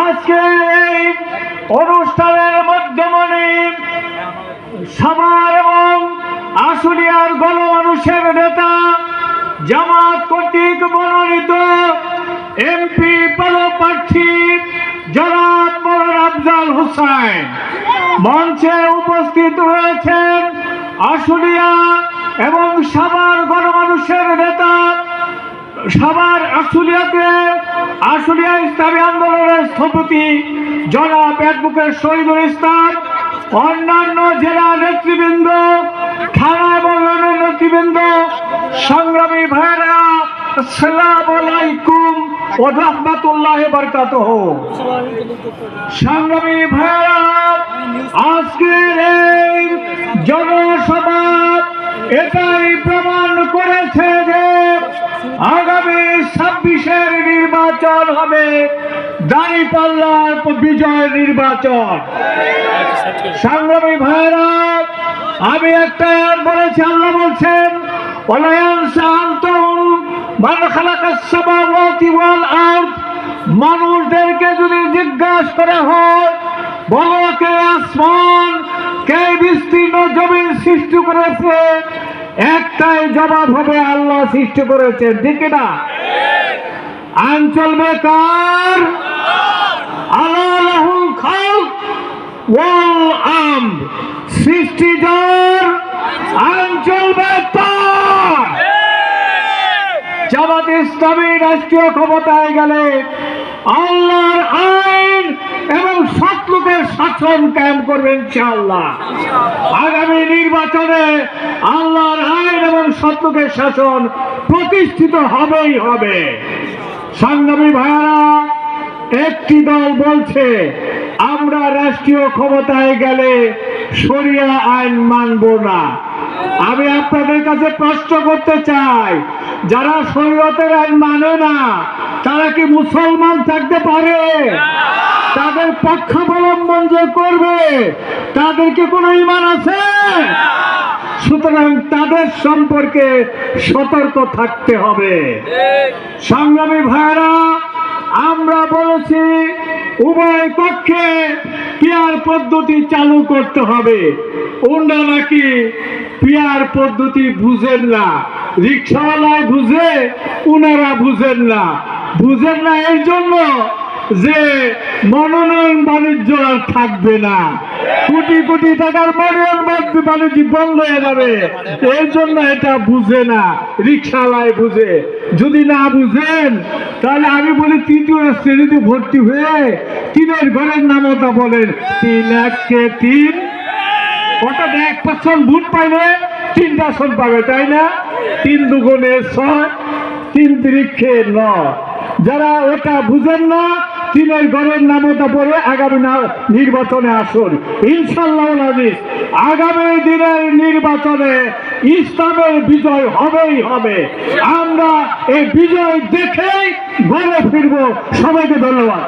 আজকে এই অনুষ্ঠানের মাধ্যমে সবার এবং আশুলিয়ার গণমানুষের নেতা, জামাত কর্তৃক মনোনীত এমপি, পদপ্রার্থী জনাব মোহন আফজাল হুসাইন। মঞ্চে উপস্থিত রয়েছেন আশুলিয়া এবং সাভার গণমানুষের নেতা, সবার আশুলিয়াতে আশুলিয়া ইসলামী আন্দোলনের স্থপতি জনাব অ্যাডভোকেট শহীদুল ইসলাম, অন্যান্য জেলা নেতৃবৃন্দ, থানা এবং নেতৃবৃন্দ, সংগ্রামী ভাইরা জনসভা এটাই প্রমাণ করেছে যে আগামী ছাব্বিশের নির্বাচন হবে দাঁড়িপাল্লার বিজয় নির্বাচন। সংগ্রামী ভাইরা আমি একটা বলেছি, আল্লাহ বলছেন মান মানুষদেরকে যদি জিজ্ঞাসা করা হয়, বলো কে আসমান, কে বিস্তীর্ণ জমিন সৃষ্টি করেছে একটাই জবাব হবে আল্লাহ সৃষ্টি করেছে, ঠিক না আঞ্চল বেকার সৃষ্টি যার, আঞ্চল বেকার। জামাত ইসলামী রাষ্ট্রীয় ক্ষমতায় গেলে আল্লাহর আইন এবং সৎলোকের শাসন কায়েম করবেন ইনশাআল্লাহ। আগামী নির্বাচনে আল্লাহর আইন এবং সৎলোকের শাসন প্রতিষ্ঠিত হবেই হবে। সংগ্রামী ভাইয়ারা, একটি দল বলছে, আমরা রাষ্ট্রীয় ক্ষমতায় গেলে সরিয়া আইন মানব না। আমি আপনাদের কাছে প্রশ্ন করতে চাই, যারা শরীয়তের আইন মানে না, তারা কি মুসলমান থাকতে পারে? তাদের পক্ষাবলম্বন যে করবে, তাদের কি কোনো ইমান আছে? সুতরাং তাদের সম্পর্কে সতর্ক থাকতে হবে। সংগ্রামী ভাইরা আমরা বলেছি, উভয় পক্ষে পিয়ার পদ্ধতি চালু করতে হবে। ওনরা নাকি পিয়ার পদ্ধতি বুঝেন না, রিক্সাওয়ালায় বুঝে, উনারা বুঝেন না। বুঝেন না এই জন্য যে মনোনয়ন বাণিজ্য আর থাকবে না। কোটি কোটি টাকার মনোনয়ন বাণিজ্য- বন্ধ হয়ে যাবে। এই জন্য এটা বুঝে না রিক্সাওয়ালায় বুঝে। যদি না বুঝেন, তাহলে আমি বলি তৃতীয় শ্রেণীতে ভর্তি হয়ে তিনের ঘরের নামতা বলেন। তিন এককে তিন। ওটা এক পার্সেন্ট ভোট পাইলে তিনটা আসন পাবে, তাই না? তিন দুগুণে ছয়, তিন তিরিক্ষে ন। যারা ওটা বুঝেন না তিনের ঘরের নামতা পড়ে আগামী নির্বাচনে আসুন। ইনশাল্লাহ আগামী দিনের নির্বাচনে ইসলামের বিজয় হবেই হবে। আমরা এই বিজয় দেখেই ঘরে ফিরবো। সবাইকে ধন্যবাদ।